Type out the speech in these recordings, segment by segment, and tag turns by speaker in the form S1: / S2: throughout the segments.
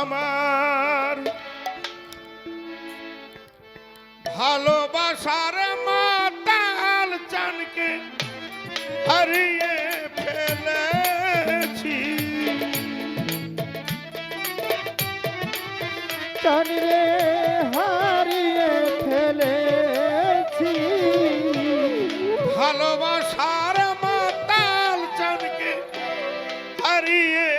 S1: আমার ভালোবাসার মাতাল চানকে হারিয়ে ফেলেছি।
S2: টানরে হারিয়ে ফেলেছি।
S1: ভালোবাসার মাতাল চানকে হারিয়ে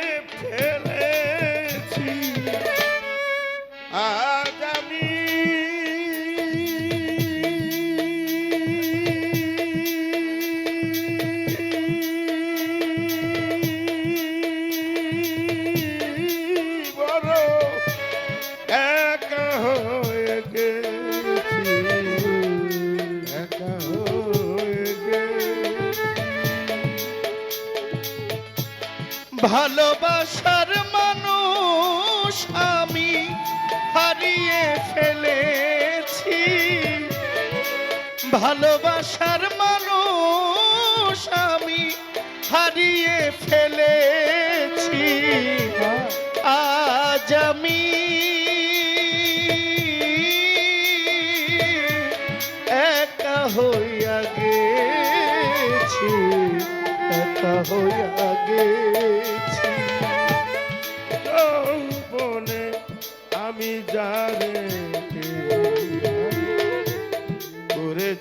S3: ভালোবাসার মানুষ আমি হারিয়ে ফেলেছি। আজ আমি একা হইয়া গেছি, একা হইয়া গেছি।
S1: যৌবনে আমি যারে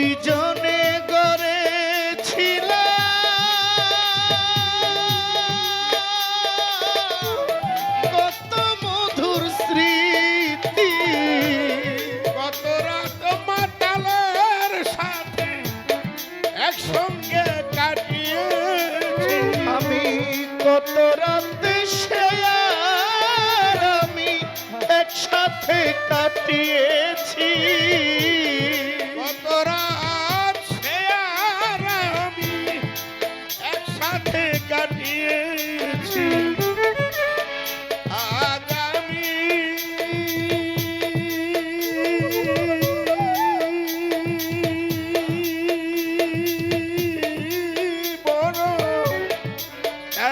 S1: দুইজনে
S3: গড়েছিলাম। কত মধুর স্মৃতি।
S1: কত রাত মাতালের সাথে একসঙ্গে কাটিয়েছি।
S3: আমি কত রাতে আমি একসাথে কাটিয়েছি।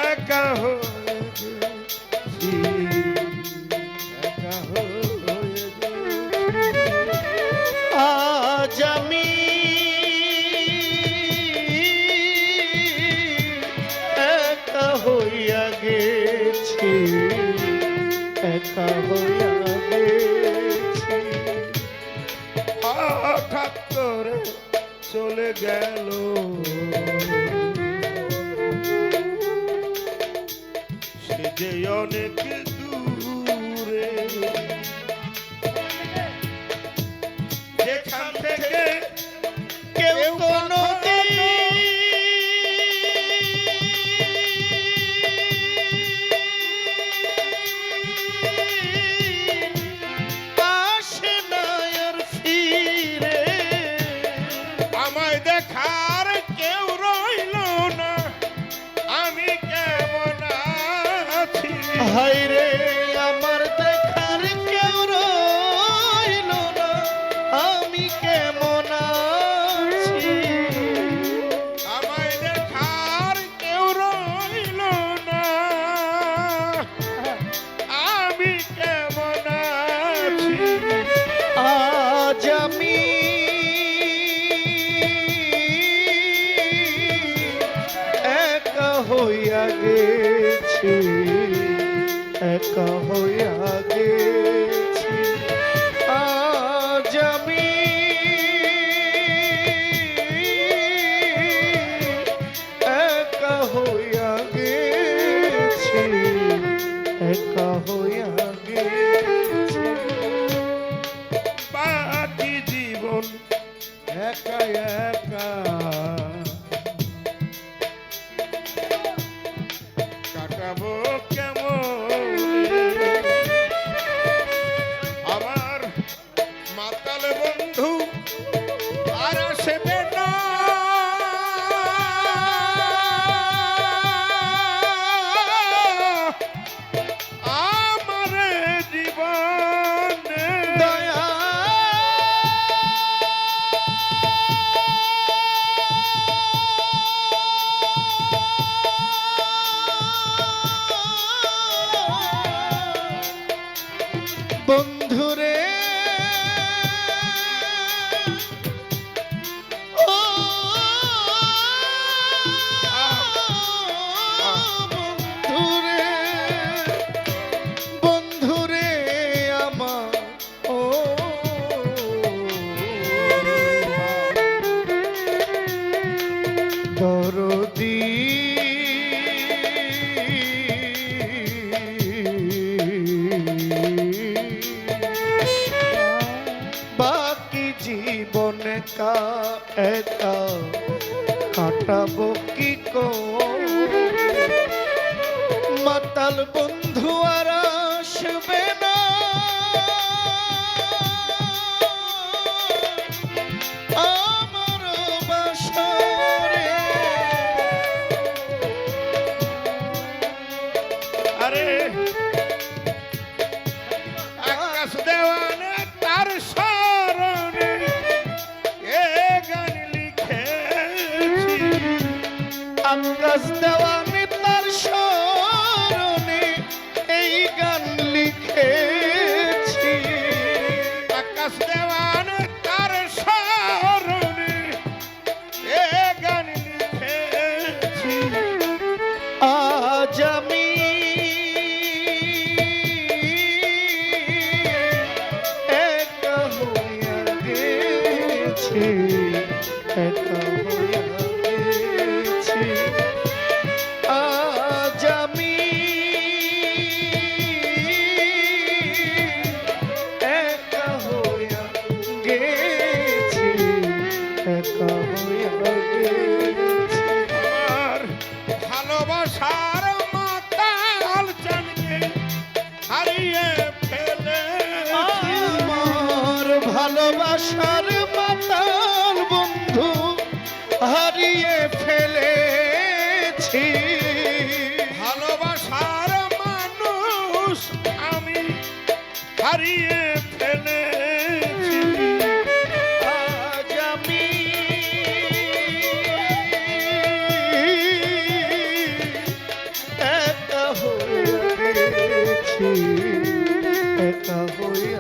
S1: একা হয়ে গেছি। একা হয়ে
S3: আজ গেছি। একা হইয়া গেছি।
S1: হঠাৎ চলে গেল। যে অনেক
S3: একা গেছি আজ আমি একা হইয়া গেছি একা হইয়া গেছি
S1: বাকি জীবন একা একা। কাটাবো বন্ধুরে
S3: একা একা কাটাবো কি করে?
S1: আমগাছ
S3: দেওয়া Yes. একা হইয়া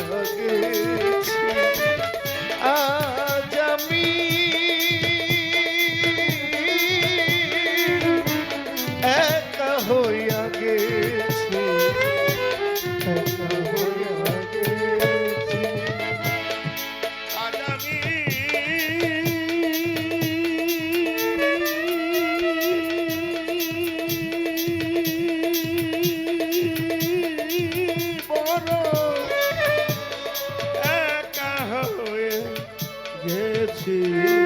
S1: to you.